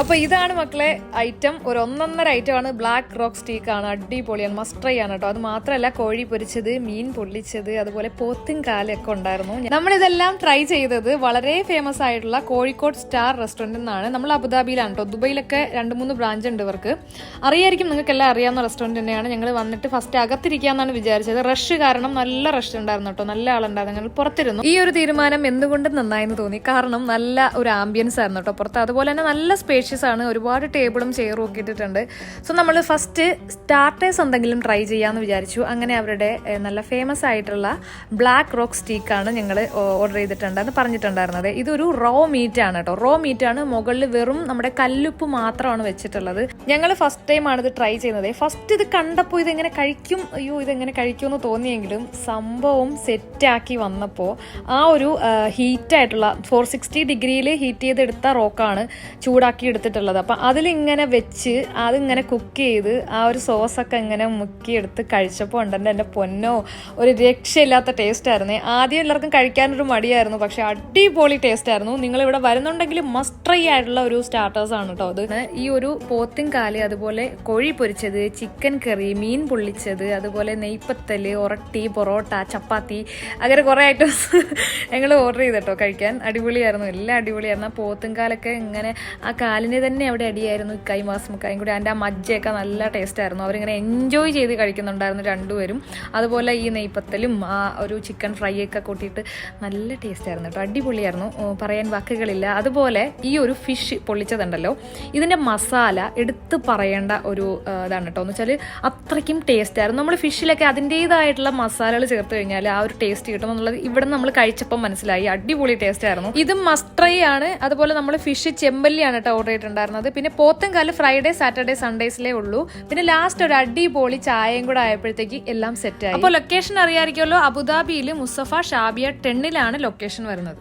അപ്പൊ ഇതാണ് മക്കളെ ഐറ്റം ഒരു ഒന്നൊന്നര ഐറ്റം ആണ്. ബ്ലാക്ക് റോക്ക് സ്റ്റീക്ക് ആണ്. അടിപൊളിയാണ് മസ്റ്റ് ട്രൈ ആണ് കേട്ടോ. അത് മാത്രമല്ല കോഴി പൊരിച്ചത് മീൻ പൊള്ളിച്ചത് അതുപോലെ പോത്തും കാലൊക്കെ ഉണ്ടായിരുന്നു. നമ്മളിതെല്ലാം ട്രൈ ചെയ്തത് വളരെ ഫേമസ് ആയിട്ടുള്ള കോഴിക്കോട് സ്റ്റാർ റെസ്റ്റോറന്റിൽ നിന്നാണ്. നമ്മൾ അബുദാബിയിലാണ് കേട്ടോ. ദുബൈയിലൊക്കെ രണ്ട് മൂന്ന് ബ്രാഞ്ച് ഉണ്ട് ഇവർക്ക്. അറിയായിരിക്കും നിങ്ങൾക്ക് എല്ലാം അറിയാവുന്ന റെസ്റ്റോറന്റ് തന്നെയാണ്. ഞങ്ങൾ വന്നിട്ട് ഫസ്റ്റ് അകത്തിരിക്കാന്നാണ് വിചാരിച്ചത്. റഷ് കാരണം നല്ല റഷ് ഉണ്ടായിരുന്നു കേട്ടോ. നല്ല ആളുണ്ടായിരുന്നു. ഞങ്ങൾ പുറത്തിരുന്നു. ഈ ഒരു തീരുമാനം എന്തുകൊണ്ടും നന്നായെന്ന് തോന്നി? കാരണം നല്ല ഒരു ആംബിയൻസ് ആയിരുന്നു കേട്ടോ പുറത്ത്. അതുപോലെ തന്നെ നല്ല സ്പേഷ്യസ് ആണ് ഒരുപാട് ടേബിളും ചെയറും ഒക്കെ ഇട്ടിട്ടുണ്ട്. സോ നമ്മൾ ഫസ്റ്റ് സ്റ്റാർട്ടേഴ്സ് എന്തെങ്കിലും ട്രൈ ചെയ്യാമെന്ന് വിചാരിച്ചു. അങ്ങനെ അവരുടെ നല്ല ഫേമസ് ആയിട്ടുള്ള ബ്ലാക്ക് റോക്ക് സ്റ്റീക്കാണ് ഞങ്ങൾ ഓർഡർ ചെയ്തിട്ടുണ്ട്. ചെയ്തിട്ടുണ്ടെന്ന് പറഞ്ഞിട്ടുണ്ടായിരുന്നത്. ഇതൊരു റോ മീറ്റ് ആണ് കേട്ടോ റോ മീറ്റ് ആണ് മുകളിൽ വെറും നമ്മുടെ കല്ലുപ്പ് മാത്രമാണ് വെച്ചിട്ടുള്ളത്. ഞങ്ങൾ ഫസ്റ്റ് ടൈം ആണ് ഇത് ട്രൈ ചെയ്യുന്നത്. ഫസ്റ്റ് ഇത് കണ്ടപ്പോൾ ഇതെങ്ങനെ കഴിക്കും? അയ്യോ ഇതെങ്ങനെ കഴിക്കും എന്ന് തോന്നിയെങ്കിലും സംഭവം സെറ്റാക്കി വന്നപ്പോൾ ആ ഒരു ഹീറ്റായിട്ടുള്ള ഫോർ സിക്സ്റ്റി ഡിഗ്രിയിൽ ഹീറ്റ് ചെയ്തെടുത്ത റോക്കാണ് ചൂടാക്കി എടുത്തിട്ടുള്ളത്. അപ്പം അതിലിങ്ങനെ വെച്ച് അതിങ്ങനെ കുക്ക് ചെയ്ത് ആ ഒരു സോസൊക്കെ ഇങ്ങനെ മുക്കിയെടുത്ത് കഴിച്ചപ്പോൾ ഉണ്ടെന്റെ എന്റെ പൊന്നോ ഒരു രക്ഷയില്ലാത്ത ടേസ്റ്റ് ആയിരുന്നേ. ആദ്യം എല്ലാവർക്കും കഴിക്കാനൊരു മടിയായിരുന്നു പക്ഷെ അടിപൊളി ടേസ്റ്റ് ആയിരുന്നു. നിങ്ങൾ ഇവിടെ വരുന്നുണ്ടെങ്കിൽ മസ്റ്റ് ട്രൈ ആയിട്ടുള്ള ഒരു സ്റ്റാർട്ടേഴ്സ് ആണ് കേട്ടോ അത്. ഈ ഒരു പോത്തും കാലി അതുപോലെ കോഴി പൊരിച്ചത് ചിക്കൻ കറി മീൻ പൊള്ളിച്ചത് അതുപോലെ നെയ്പ്പത്തൽ ഒറട്ടി പൊറോട്ട ചപ്പാത്തി അങ്ങനെ കുറേ ഐറ്റംസ് ഞങ്ങൾ ഓർഡർ ചെയ്തിട്ടോ കഴിക്കാൻ. അടിപൊളിയായിരുന്നു എല്ലാം അടിപൊളിയായിരുന്നു. ആ പോത്തും കാലൊക്കെ ഇങ്ങനെ ആ കാലിന് തന്നെ അവിടെ അടിയായിരുന്നു കൈ മാസം കൈയും കൂടി. അതിന്റെ ആ മജ്ജയൊക്കെ നല്ല ടേസ്റ്റ് ആയിരുന്നു. അവരിങ്ങനെ എൻജോയ് ചെയ്ത് കഴിക്കുന്നുണ്ടായിരുന്നു രണ്ടുപേരും. അതുപോലെ ഈ നെയ്പ്പത്തലും ആ ഒരു ചിക്കൻ ഫ്രൈ ഒക്കെ കൂട്ടിയിട്ട് നല്ല ടേസ്റ്റ് ആയിരുന്നു കേട്ടോ. അടിപൊളിയായിരുന്നു. പറയാൻ വാക്കുകളില്ല. അതുപോലെ ഈ ഒരു ഫിഷ് പൊള്ളിച്ചതുണ്ടല്ലോ. ഇതിന്റെ മസാല എടുത്ത് പറയേണ്ട ഒരു ഇതാണ് കേട്ടോ. എന്ന് വെച്ചാൽ അത്രയ്ക്കും ടേസ്റ്റ് ആയിരുന്നു. നമ്മൾ ഫിഷിലൊക്കെ അതിന്റെതായിട്ടുള്ള മസാലകൾ ചേർത്ത് കഴിഞ്ഞാൽ ആ ഒരു ടേസ്റ്റ് കിട്ടും എന്നുള്ളത് ഇവിടെ നമ്മൾ കഴിച്ചപ്പം മനസ്സിലായി. അടിപൊളി ടേസ്റ്റ് ആയിരുന്നു. ഇത് മസ്റ്റ് ട്രൈ ആണ്. അതുപോലെ നമ്മൾ ഫിഷ് ചെമ്പല്ലിയാണ് കേട്ടോ ഓർഡർ ചെയ്തിട്ടുണ്ടായിരുന്നത് പിന്നെ പോത്തൻകാൽ ഫ്രൈഡേ സാറ്റർഡേ സൺഡേസിലേ ഉള്ളൂ. പിന്നെ ലാസ്റ്റ് ഒരു അടിപൊളി ചായയും കൂടെ ആയപ്പോഴത്തേക്ക് എല്ലാം സെറ്റ് ആയി. അപ്പോൾ ലൊക്കേഷൻ അറിയാമായിരിക്കുമല്ലോ അബുദാബിയിൽ മുസഫ ഷാബിയ ടെണ്ണിലാണ് ലൊക്കേഷൻ വരുന്നത്.